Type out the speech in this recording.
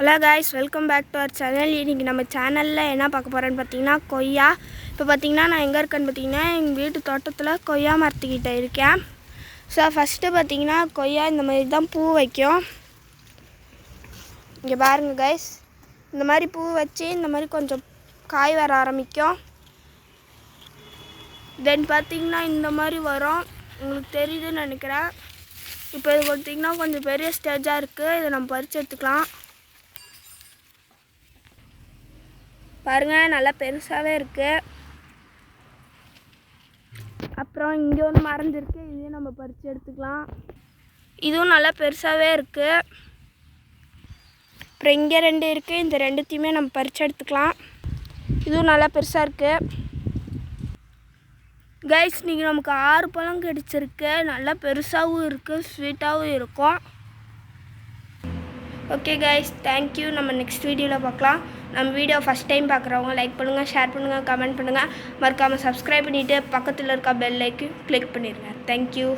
Hello guys welcome back to our channel இன்றைக்கி நம்ம சேனலில் என்ன பார்க்க போகிறேன்னு பார்த்தீங்கன்னா கொய்யா. இப்போ பார்த்தீங்கன்னா நான் எங்கே இருக்கேன்னு பார்த்தீங்கன்னா எங்கள் வீட்டு தோட்டத்தில் கொய்யா மரத்துக்கிட்ட இருக்கேன். ஸோ ஃபஸ்ட்டு பார்த்தீங்கன்னா கொய்யா இந்த மாதிரி தான் பூ வைக்கும். இங்கே பாருங்கள் கைஸ் இந்த மாதிரி பூ வச்சு இந்த மாதிரி கொஞ்சம் காய் வர ஆரம்பிக்கும். தென் பார்த்தீங்கன்னா இந்த மாதிரி வரும். உங்களுக்கு தெரியுதுன்னு நினைக்கிறேன். இப்போ இது பார்த்தீங்கன்னா கொஞ்சம் பெரிய ஸ்டேஜாக இருக்குது இதை நம்ம பறித்து எடுத்துக்கலாம். பாருங்கள் நல்லா பெருசாகவே இருக்குது அப்புறம் இங்கே ஒன்று மறைஞ்சிருக்கு இதையும் நம்ம பறித்து எடுத்துக்கலாம். இதுவும் நல்லா பெருசாகவே இருக்குது அப்புறம் இங்கே ரெண்டு இருக்குது இந்த ரெண்டுத்தையுமே நம்ம பறித்து எடுத்துக்கலாம். இதுவும் நல்லா பெருசாக இருக்குது கைஸ் நீங்கள் நமக்கு ஆறு பழம் கிடச்சிருக்கு. நல்லா பெருசாகவும் இருக்குது ஸ்வீட்டாகவும் இருக்கும். ஓகே கைஸ் தேங்க்யூ நம்ம நெக்ஸ்ட் வீடியோவில் பார்க்கலாம். நம்ம வீடியோ ஃபஸ்ட் டைம் பார்க்குறவங்க லைக் பண்ணுங்கள் ஷேர் பண்ணுங்கள் கமெண்ட் பண்ணுங்கள் மறக்காமல் சப்ஸ்கிரைப் பண்ணிவிட்டு பக்கத்தில் இருக்க பெல் லைக்கும் கிளிக் பண்ணிடுங்க தேங்க்யூ